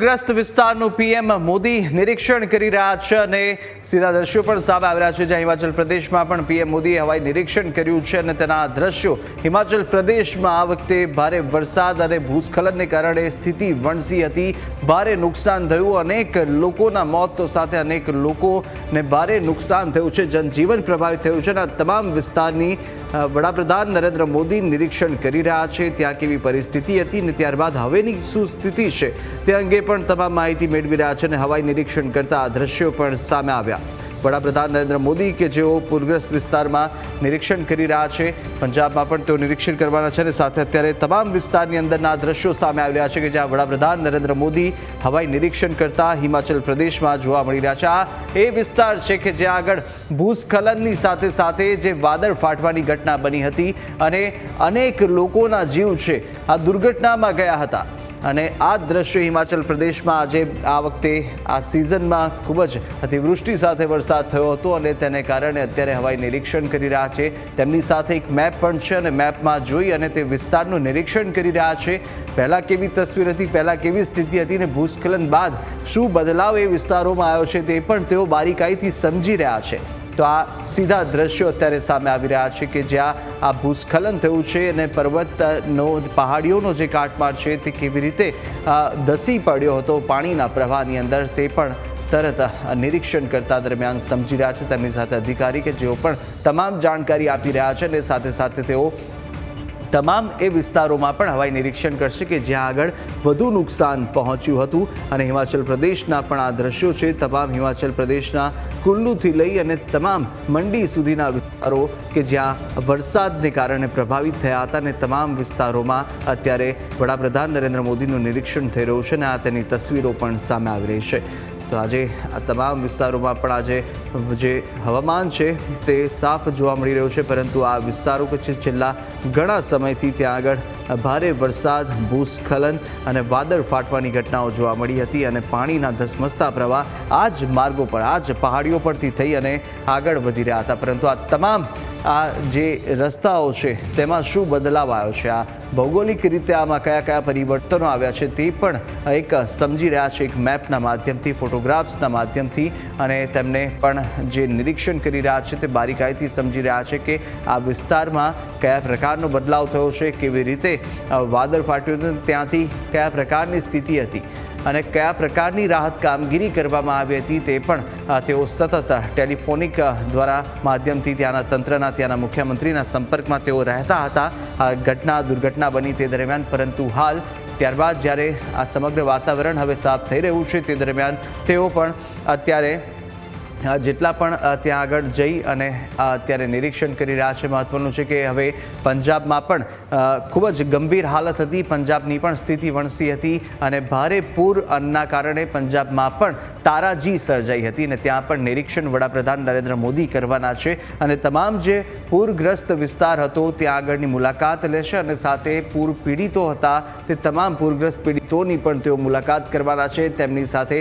ગ્રસ્ત વિસ્તારનું પીએમ મોદી નિરીક્ષણ કરી રહ્યા છે અને સીધા દ્રશ્યો પણ સામે આવી રહ્યા છે, જ્યાં હિમાચલ પ્રદેશમાં પણ પીએમ મોદીએ હવાઈ નિરીક્ષણ કર્યું છે અને તેના દ્રશ્યો હિમાચલ પ્રદેશમાં આ વખતે ભારે વરસાદ અને ભૂસ્ખલનને કારણે સ્થિતિ વણસી હતી. ભારે નુકસાન થયું, અનેક લોકોના મોત સાથે અનેક લોકોને ભારે નુકસાન થયું છે, જનજીવન પ્રભાવિત થયું છે અને તમામ વિસ્તારની વડાપ્રધાન નરેન્દ્ર મોદી નિરીક્ષણ કરી રહ્યા છે ત્યાં કેવી પરિસ્થિતિ હતી અને ત્યારબાદ હવેની શું સ્થિતિ છે તે અંગે પણ તમામ માહિતી મેળવી રહ્યા છે અને હવાઈ નિરીક્ષણ કરતા આ દ્રશ્યો પણ સામે આવ્યા. વડાપ્રધાન નરેન્દ્ર મોદી કે જેઓ પૂરગ્રસ્ત વિસ્તારમાં નિરીક્ષણ કરી રહ્યા છે. પંજાબમાં પણ તેઓ નિરીક્ષણ કરવાના છે અને સાથે અત્યારે તમામ વિસ્તારની અંદરના દ્રશ્યો સામે આવી રહ્યા છે કે જ્યાં વડાપ્રધાન નરેન્દ્ર મોદી હવાઈ નિરીક્ષણ કરતા હિમાચલ પ્રદેશમાં જોવા મળી રહ્યા છે. આ એ વિસ્તાર છે કે જ્યાં આગળ ભૂસ્ખલનની સાથે સાથે જે વાદળ ફાટવાની ઘટના બની હતી અને અનેક લોકોના જીવ છે. આ દુર્ઘટનામાં ગયા હતા. અને આ દ્રશ્ય હિમાચલ પ્રદેશમાં આજે આ વખતે આ સિઝનમાં ખૂબ જ અતિવૃષ્ટિ સાથે વરસાદ થયો હતો અને તેને કારણે અત્યારે હવાઈ નિરીક્ષણ કરી રહ્યા છે. તેમની સાથે એક મેપ પણ છે અને મેપમાં જોઈ અને તે વિસ્તારનું નિરીક્ષણ કરી રહ્યા છે. પહેલાં કેવી તસવીર હતી, પહેલાં કેવી સ્થિતિ હતી અને ભૂસ્ખલન બાદ શું બદલાવ એ વિસ્તારોમાં આવ્યો છે તે પણ તેઓ બારીકાઈથી સમજી રહ્યા છે. તો આ સીધા દ્રશ્યો અત્યારે સામે આવી રહ્યા છે કે જ્યાં આ ભૂસ્ખલન થયું છે અને પર્વતનો પહાડીઓનો જે કાટમાળ છે તે કેવી રીતે ધસી પડ્યો હતો પાણીના પ્રવાહની અંદર તે પણ તરત નિરીક્ષણ કરતા દરમિયાન સમજી રહ્યા છે. તેમની સાથે અધિકારી કે જેઓ પણ તમામ જાણકારી આપી રહ્યા છે અને સાથે સાથે તેઓ તમામ એ વિસ્તારોમાં પણ હવાઈ નિરીક્ષણ કરશે કે જ્યાં આગળ વધુ નુકસાન પહોંચ્યું હતું. અને હિમાચલ પ્રદેશના પણ આ દ્રશ્યો છે. તમામ હિમાચલ પ્રદેશના કુલ્લુથી લઈ અને તમામ મંડી સુધીના વિસ્તારો કે જ્યાં વરસાદને કારણે પ્રભાવિત થયા હતા અને તમામ વિસ્તારોમાં અત્યારે વડાપ્રધાન નરેન્દ્ર મોદીનું નિરીક્ષણ થઈ રહ્યું છે અને આ તેની તસવીરો પણ સામે આવી રહી છે. તો આજે આ તમામ વિસ્તારોમાં પણ આજે જે હવામાન છે તે સાફ જોવા મળી રહ્યું છે, પરંતુ આ વિસ્તારો કે છેલ્લા ઘણા સમયથી ત્યાં આગળ ભારે વરસાદ, ભૂસ્ખલન અને વાદળ ફાટવાની ઘટનાઓ જોવા મળી હતી અને પાણીના ધસમસતા પ્રવાહ આ જ માર્ગો પર, આ જ પહાડીઓ પરથી થઈ અને આગળ વધી રહ્યા હતા. પરંતુ આ તમામ આ જે રસ્તાઓ છે, તેમાં શું બદલાવ આવ્યો છે? આ ભૌગોલિક રીતે આમાં કયા કયા પરિવર્તનો આવ્યા છે તે પણ એક સમજી રહ્યા છે એક મેપના માધ્યમથી, ફોટોગ્રાફ્સના માધ્યમથી અને તેમને પણ જે નિરીક્ષણ કરી રહ્યા છે તે બારીકાઈથી સમજી રહ્યા છે કે આ વિસ્તારમાં કયા પ્રકારનો બદલાવ થયો છે, કેવી રીતે વાદળ ફાટ્યું હતું, ત્યાંથી કયા પ્રકારની સ્થિતિ હતી. અને કયા પ્રકારની રાહત કામગીરી કરવામાં આવી હતી તે પણ તેઓ સતત ટેલિફોનિક દ્વારા માધ્યમથી ત્યાંના તંત્રના, ત્યાંના મુખ્યમંત્રીના સંપર્કમાં તેઓ રહેતા હતા. આ ઘટના, દુર્ઘટના બની તે દરમિયાન, પરંતુ હાલ, ત્યારબાદ જ્યારે આ સમગ્ર વાતાવરણ હવે સાફ થઈ રહ્યું છે તે દરમિયાન તેઓ પણ અત્યારે જેટલા પણ ત્યાં આગળ જઈ અને અત્યારે નિરીક્ષણ કરી રહ્યા છે, મહત્વનું છે કે હવે પંજાબમાં પણ ખૂબ જ ગંભીર હાલત હતી. પંજાબની પણ સ્થિતિ વણસી હતી અને ભારે પૂર અન્નના કારણે પંજાબમાં પણ તારાજી સર્જાઈ હતી અને ત્યાં પણ નિરીક્ષણ વડાપ્રધાન નરેન્દ્ર મોદી કરવાના છે અને તમામ જે પૂરગ્રસ્ત વિસ્તાર હતો ત્યાં આગળની મુલાકાત લેશે અને સાથે પૂર પીડિતો હતા તે તમામ પૂરગ્રસ્ત પીડિતોની પણ તેઓ મુલાકાત કરવાના છે. તેમની સાથે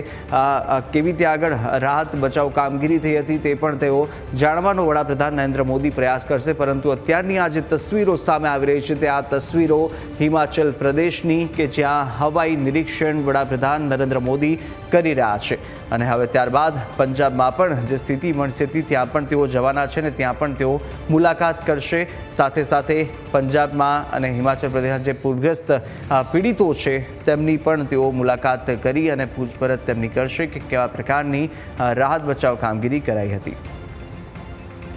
કેવી ત્યાં આગળ રાહત બચાવ કામગીરી થઈ હતી તે પણ તેઓ જાણવાનો વડાપ્રધાન નરેન્દ્ર મોદી પ્રયાસ કરશે, પરંતુ અત્યારની આ જે તસવીરો સામે આવી રહી છે તે આ તસવીરો હિમાચલ પ્રદેશની કે જ્યાં હવાઈ નિરીક્ષણ વડાપ્રધાન નરેન્દ્ર મોદી કરી રહ્યા છે. અને હવે ત્યારબાદ પંજાબમાં પણ જે સ્થિતિ મળશે ત્યાં પણ તેઓ જવાના છે ને ત્યાં પણ તેઓ મુલાકાત કરશે. સાથે સાથે પંજાબમાં અને હિમાચલ પ્રદેશના જે પૂરગ્રસ્ત પીડિતો છે તેમની પણ તેઓ મુલાકાત કરી અને પૂછપરછ તેમની કરશે કે કેવા પ્રકારની રાહત રાહત બચાવ કામગીરી કરાઈ હતી.